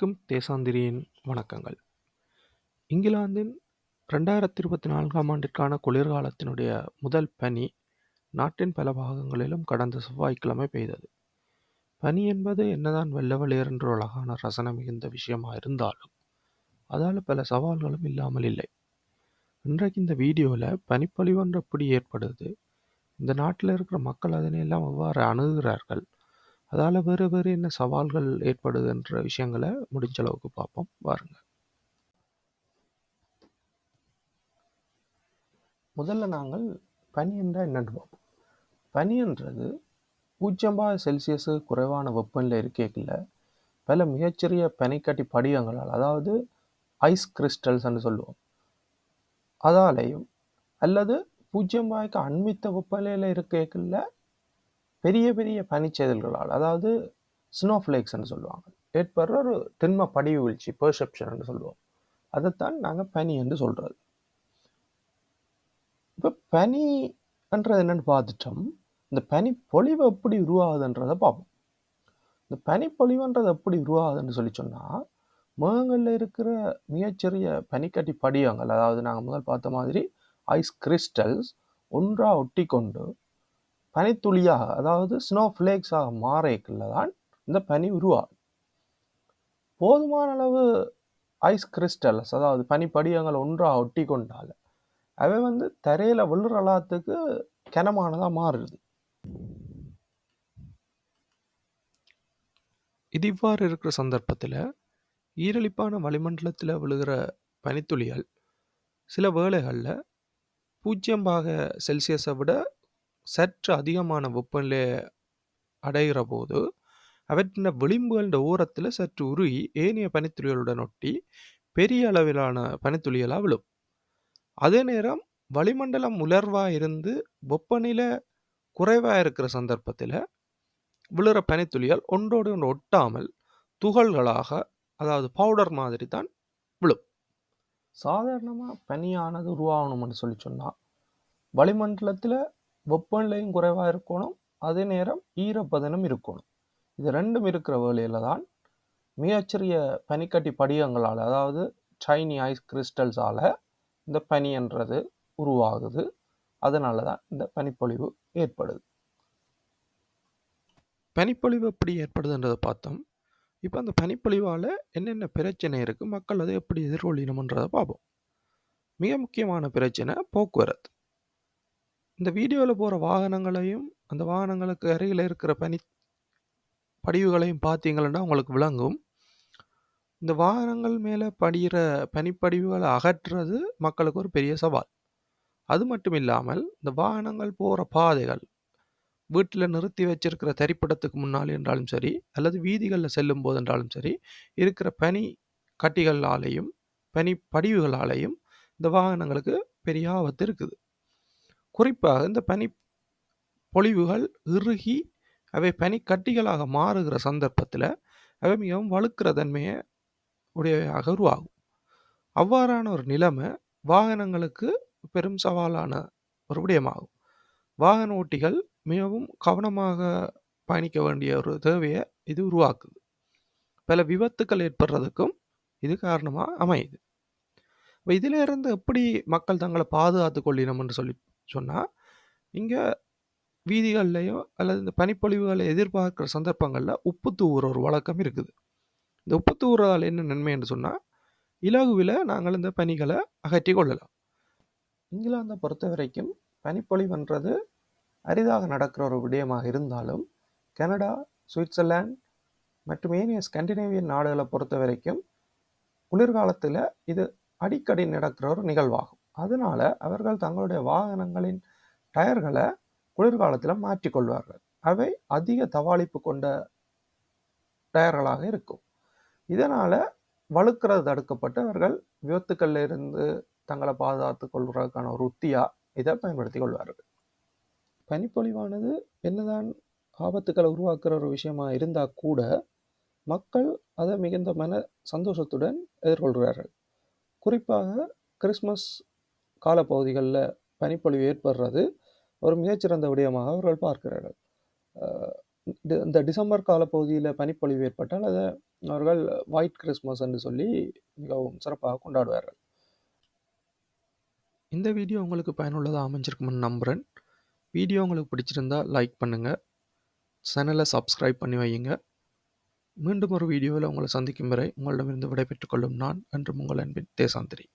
அனைவருக்கும் தேசாந்திரியின் வணக்கங்கள். இங்கிலாந்தின் 2024ஆம் ஆண்டிற்கான குளிர்காலத்தினுடைய முதல் பனி நாட்டின் பல பாகங்களிலும் கடந்த செவ்வாய்க்கிழமை பெய்தது. பனி என்பது என்னதான் வெள்ள என்ற அழகான ரசனை மிகுந்த விஷயமா இருந்தாலும், அதால் பல சவால்களும் இல்லாமல் இல்லை. இன்றைக்கு இந்த வீடியோவில் பனிப்பொழிவு ஒன்று எப்படி ஏற்படுது? இந்த நாட்டில் இருக்கிற மக்கள் அதனை எல்லாம் எவ்வாறு அணுகுகிறார்கள்? அதால வேறு வேறு என்ன சவால்கள் ஏற்படுதுன்ற விஷயங்களை முடிஞ்ச அளவுக்கு பார்ப்போம். வாருங்க. முதல்ல நாங்கள் பனி என்றால் என்னன்னு பார்ப்போம். பனின்றது 0 செல்சியஸு குறைவான வெப்பநிலை இருக்கைக்குள்ள பல மிகச்சிறிய பனிக்கட்டி படிகங்களால் அதாவது ஐஸ் கிறிஸ்டல்ஸ்ன்னு சொல்லுவோம். அதாலையும் அல்லது பூஜ்ஜியம்பாய்க்கு அண்மித்த வெப்பநிலையில் இருக்கைக்குள்ள பெரிய பெரிய பனிச்செயல்களால் அதாவது ஸ்னோஃப்ளேக்ஸ்ன்னு சொல்லுவாங்க. ஏற்படுற ஒரு திண்ம படிவு வீழ்ச்சி பெர்செப்ஷன் சொல்லுவோம். அதைத்தான் நாங்கள் பனி என்று சொல்கிறது இப்போ பனின்றது என்னென்னு பார்த்துட்டோம். இந்த பனி பொழிவு எப்படி உருவாகுதுன்றதை பார்ப்போம். இந்த பனிப்பொழிவுன்றது எப்படி உருவாகுதுன்னு சொல்லி சொன்னால் மேகங்களில் இருக்கிற மிகச்சிறிய பனிக்கட்டி படிகங்கள் அதாவது நாங்கள் முதல் பார்த்த மாதிரி ஐஸ் கிறிஸ்டல்ஸ் ஒன்றாக ஒட்டி கொண்டு பனித்துளியாக அதாவது ஸ்னோ ஃப்ளேக்ஸாக மாறக்குள்ள தான் இந்த பனி உருவாகும். போதுமான அளவு ஐஸ் கிறிஸ்டல்ஸ் அதாவது பனிப்படியங்கள் ஒன்றாக ஒட்டி கொண்டால் அவை வந்து தரையில் விழுறலாத்துக்கு கனமானதாக மாறுது. இது இவ்வாறு இருக்கிற சந்தர்ப்பத்தில் ஈரலிப்பான வளிமண்டலத்தில் விழுகிற பனித்துளிகள் சில வேளைகளில் பூஜ்ஜியம் பாக செல்சியஸை விட சற்று அதிகமான வெப்பநிலை அடைகிற போது அவற்றின் விளிம்புகளின் ஓரத்தில் சற்று உருகி ஏனைய பனித்துளிகளுடன் ஒட்டி பெரிய அளவிலான பனித்துளிகளாக விழும். அதே நேரம் வளிமண்டலம் உலர்வாக இருந்து வெப்பநிலை குறைவாக இருக்கிற சந்தர்ப்பத்தில் விழுற பனித்துளிகள் ஒன்றோடு ஒன்று ஒட்டாமல் துகள்களாக அதாவது பவுடர் மாதிரி தான் விழும். சாதாரணமாக பனியானது உருவாகணும்னு சொல்லி சொன்னால் வளிமண்டலத்தில் வெப்பநிலையும் குறைவாக இருக்கணும். அதே நேரம் ஈரப்பதனும் இருக்கணும். இது ரெண்டும் இருக்கிற வேலையில் தான் மிகச்சிறிய பனிக்கட்டி படிகங்களால் அதாவது சைனி ஐஸ் கிறிஸ்டல்ஸால் இந்த பனின்றது உருவாகுது. அதனால தான் இந்த பனிப்பொழிவு ஏற்படுது. பனிப்பொழிவு எப்படி ஏற்படுதுன்றதை பார்த்தோம். இப்போ அந்த பனிப்பொழிவால் என்னென்ன பிரச்சனை இருக்குது மக்கள் அதை எப்படி எதிர்கொள்ளணுமன்றதை பார்ப்போம். மிக முக்கியமான பிரச்சனை போக்குவரத்து. இந்த வீடியோவில் போகிற வாகனங்களையும் அந்த வாகனங்களுக்கு அருகில் இருக்கிற பனி படிவுகளையும் பார்த்தீங்கன்னா உங்களுக்கு விளங்கும். இந்த வாகனங்கள் மேலே படிகிற பனிப்படிவுகளை அகற்றுறது மக்களுக்கு ஒரு பெரிய சவால். அது மட்டும் இல்லாமல் இந்த வாகனங்கள் போகிற பாதைகள் வீட்டில் நிறுத்தி வச்சிருக்கிற தரிப்பிடத்துக்கு முன்னால் என்றாலும் சரி அல்லது வீதிகளில் செல்லும் போது என்றாலும் சரி இருக்கிற பனி கட்டிகளாலேயும் பனி படிவுகளாலேயும் இந்த வாகனங்களுக்கு பெரிய ஆபத்து இருக்குது. குறிப்பாக இந்த பனி பொழிவுகள் இறுகி அவை பனிக்கட்டிகளாக மாறுகிற சந்தர்ப்பத்தில் அவை மிகவும் வழுக்கிற தன்மையை உடையவையாக உருவாகும். அவ்வாறான ஒரு நிலைமை வாகனங்களுக்கு பெரும் சவாலான ஒரு விடயமாகும். வாகன ஓட்டிகள் மிகவும் கவனமாக பயணிக்க வேண்டிய ஒரு தேவையை இது உருவாக்குது. பல விபத்துக்கள் ஏற்படுறதுக்கும் இது காரணமாக அமையுது. இப்போ இதிலிருந்து எப்படி மக்கள் தங்களை பாதுகாத்து என்று சொல்லி சொன்னால் இங்கே வீதிகள்லையோ அல்லது இந்த பனிப்பொழிவுகளை எதிர்பார்க்குற சந்தர்ப்பங்களில் உப்பு தூவுற ஒரு வழக்கம் இருக்குது. இந்த உப்பு தூவுறதால் என்ன நன்மை என்று சொன்னால் இலகுவில் நாங்கள் இந்த பனிகளை அகற்றி கொள்ளலாம். இங்கிலாந்தை பொறுத்த வரைக்கும் பனிப்பொழிவுன்றது அரிதாக நடக்கிற ஒரு விடயமாக இருந்தாலும் கனடா சுவிட்சர்லாந்து மற்றும் ஏனைய ஸ்கண்டினேவியன் நாடுகளை பொறுத்த வரைக்கும் குளிர்காலத்தில் இது அடிக்கடி நடக்கிற ஒரு நிகழ்வாகும். அதனால அவர்கள் தங்களுடைய வாகனங்களின் டயர்களை குளிர்காலத்தில் மாற்றிக்கொள்வார்கள். அவை அதிக தவாளிப்பு கொண்ட டயர்களாக இருக்கும். இதனால் வழுக்கிறது தடுக்கப்பட்டு அவர்கள் விபத்துக்களில் இருந்து தங்களை பாதுகாத்து கொள்வதற்கான ஒரு உத்தியாக இதை பயன்படுத்தி கொள்வார்கள். பனிப்பொழிவானது என்னதான் ஆபத்துக்களை உருவாக்குற ஒரு விஷயமா இருந்தால் கூட மக்கள் அதை மிகுந்த மன சந்தோஷத்துடன் எதிர்கொள்கிறார்கள். குறிப்பாக கிறிஸ்மஸ் காலப்பகுதிகளில் பனிப்பொழிவு ஏற்படுறது ஒரு மிகச்சிறந்த விடயமாக அவர்கள் பார்க்கிறார்கள் இந்த டிசம்பர் காலப்பகுதியில் பனிப்பொழிவு ஏற்பட்டால், அதை அவர்கள் ஒயிட் கிறிஸ்மஸ் என்று சொல்லி மிகவும் சிறப்பாக கொண்டாடுவார்கள். இந்த வீடியோ உங்களுக்கு பயனுள்ளதாக அமைஞ்சிருக்கும்னு நம்புகிறேன் வீடியோ உங்களுக்கு பிடிச்சிருந்தா லைக் பண்ணுங்கள் சேனலை சப்ஸ்கிரைப் பண்ணி வையுங்க. மீண்டும் ஒரு வீடியோவில் உங்களை சந்திக்கும் வரை உங்களிடமிருந்து விடைபெற்றுக் கொள்ளும் நான் என்றும் உங்கள் அன்பின் தேசாந்திரி.